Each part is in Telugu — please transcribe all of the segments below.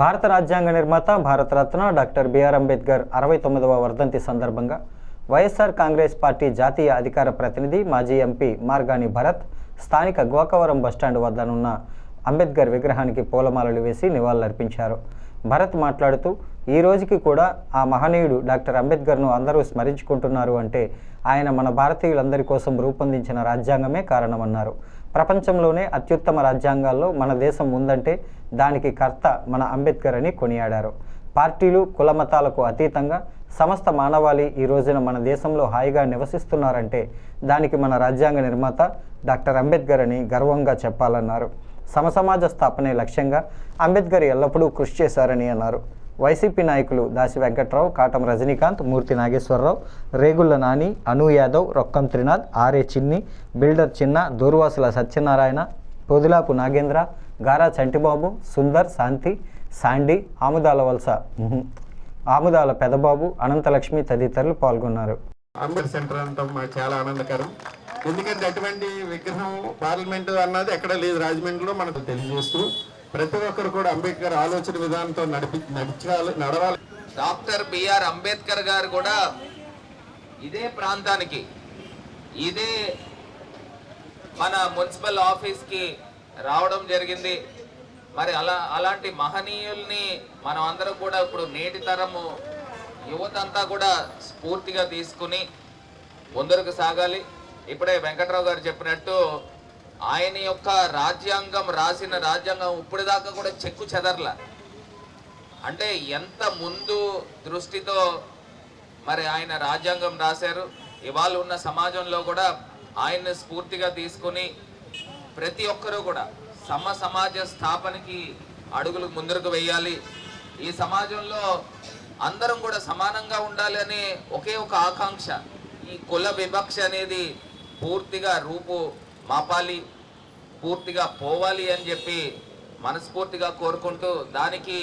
భారత రాజ్యాంగ నిర్మాత భారతరత్న డాక్టర్ బిఆర్ అంబేద్కర్ అరవై తొమ్మిదవ వర్ధంతి సందర్భంగా వైఎస్ఆర్ కాంగ్రెస్ పార్టీ జాతీయ అధికార ప్రతినిధి మాజీ ఎంపీ మార్గాని భరత్ స్థానిక గోకవరం బస్టాండ్ వద్దనున్న అంబేద్కర్ విగ్రహానికి పూలమాలలు వేసి నివాళులర్పించారు. భరత్ మాట్లాడుతూ ఈ రోజుకి కూడా ఆ మహనీయుడు డాక్టర్ అంబేద్కర్ను అందరూ స్మరించుకుంటున్నారు అంటే ఆయన మన భారతీయులందరి కోసం రూపొందించిన రాజ్యాంగమే కారణమన్నారు. ప్రపంచంలోనే అత్యుత్తమ రాజ్యాంగాల్లో మన దేశం ఉందంటే దానికి కర్త మన అంబేద్కర్ అని కొనియాడారు. పార్టీలు కులమతాలకు అతీతంగా సమస్త మానవాళి ఈ రోజున మన దేశంలో హాయిగా నివసిస్తున్నారంటే దానికి మన రాజ్యాంగ నిర్మాత డాక్టర్ అంబేద్కర్ అని గర్వంగా చెప్పాలన్నారు. సమసమాజ స్థాపనే లక్ష్యంగా అంబేద్కర్ ఎల్లప్పుడూ కృషి చేశారని అన్నారు. వైసీపీ నాయకులు Dasi Venkatrao Katam Rajinikanth Murthy Nageswararao Regulla Nani Anu Yadav Rokkam Trinath R A Chinni builder Chinna Durvasula Satyanarayana Podilapu Nagendra గారా చంటిబాబు సుందర్ శాంతి శాండీ ఆముదాల వలస ఆముదాల పెదబాబు అనంతలక్ష్మి తదితరులు పాల్గొన్నారు. అంబేద్కర్ సెంటర్ అంతా మాకు చాలా ఆనందకరం. ఎందుకంటే అటువంటి విగ్రహం పార్లమెంట్ అన్నది ఎక్కడ లేదు. రాజమండ్రిలో మనకు తెలియజేస్తూ ప్రతి ఒక్కరు కూడా అంబేద్కర్ ఆలోచన విధానంతో నడిపి నడిచాలి నడవాలి. డాక్టర్ బిఆర్ అంబేద్కర్ గారు కూడా ఇదే ప్రాంతానికి ఇదే మన మున్సిపల్ ఆఫీస్కి రావడం జరిగింది. మరి అలా అలాంటి మహనీయుల్ని మనం అందరం కూడా ఇప్పుడు నేటి తరము యువత అంతా కూడా స్ఫూర్తిగా తీసుకుని ముందరకు సాగాలి. ఇప్పుడే వెంకట్రావు గారు చెప్పినట్టు ఆయన యొక్క రాజ్యాంగం రాసిన రాజ్యాంగం ఇప్పటిదాకా కూడా చెక్కు చెదర్ల. అంటే ఎంత ముందు దృష్టితో మరి ఆయన రాజ్యాంగం రాశారు ఇవాళ ఉన్న సమాజంలో కూడా ఆయన్ని స్ఫూర్తిగా తీసుకొని ప్రతి ఒక్కరూ కూడా సమ సమాజ స్థాపనకి అడుగులు ముందరకు వేయాలి. ఈ సమాజంలో అందరం కూడా సమానంగా ఉండాలి అనే ఒకే ఒక ఆకాంక్ష. ఈ కుల వివక్ష అనేది పూర్తిగా రూపు మాపాలి పూర్తిగా పోవాలి అని చెప్పి మనస్ఫూర్తిగా కోరుకుంటూ దానికి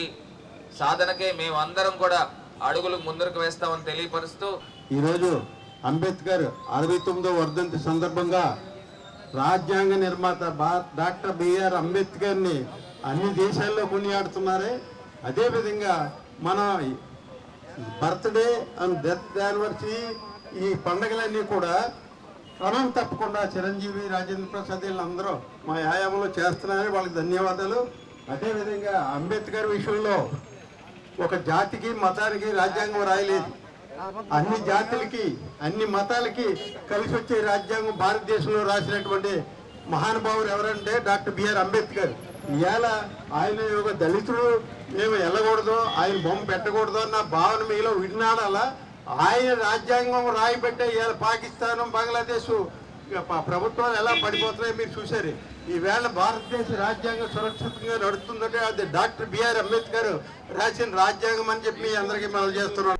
సాధనకే మేమందరం కూడా అడుగులు ముందరకు వేస్తామని తెలియపరుస్తూ ఈరోజు అంబేద్కర్ అరవై తొమ్మిదో వర్ధంతి సందర్భంగా రాజ్యాంగ నిర్మాత డాక్టర్ బిఆర్ అంబేద్కర్ని అన్ని దేశాల్లో కొనియాడుతున్నారే. అదేవిధంగా మన బర్త్డే అండ్ డెత్ యానివర్సరీ ఈ పండుగలన్నీ కూడా క్రమం తప్పకుండా చిరంజీవి రాజేంద్ర ప్రసాద్ వీళ్ళందరూ మా వ్యాయామంలో చేస్తున్నారని వాళ్ళకి ధన్యవాదాలు. అదేవిధంగా అంబేద్కర్ విషయంలో ఒక జాతికి మతానికి రాజ్యాంగం రాయలేదు. అన్ని జాతులకి అన్ని మతాలకి కలిసి వచ్చే రాజ్యాంగం భారతదేశంలో రాసినటువంటి మహానుభావులు ఎవరంటే డాక్టర్ బిఆర్ అంబేద్కర్. ఇవాళ ఆయన ఒక దళితుడు మేము వెళ్ళకూడదు ఆయన బొమ్మ పెట్టకూడదు అన్న భావన మీలో విడినాడాలా ఆయన రాజ్యాంగం రాయిపెట్టే ఇవాళ పాకిస్తాన్ బంగ్లాదేశ్ ప్రభుత్వాలు ఎలా పడిపోతున్నాయో మీరు చూశారు. ఈవేళ భారతదేశ రాజ్యాంగం సురక్షితంగా నడుస్తుందంటే అది డాక్టర్ బిఆర్ అంబేద్కర్ రాసిన రాజ్యాంగం అని చెప్పి మీ అందరికీ మనం చేస్తున్నాం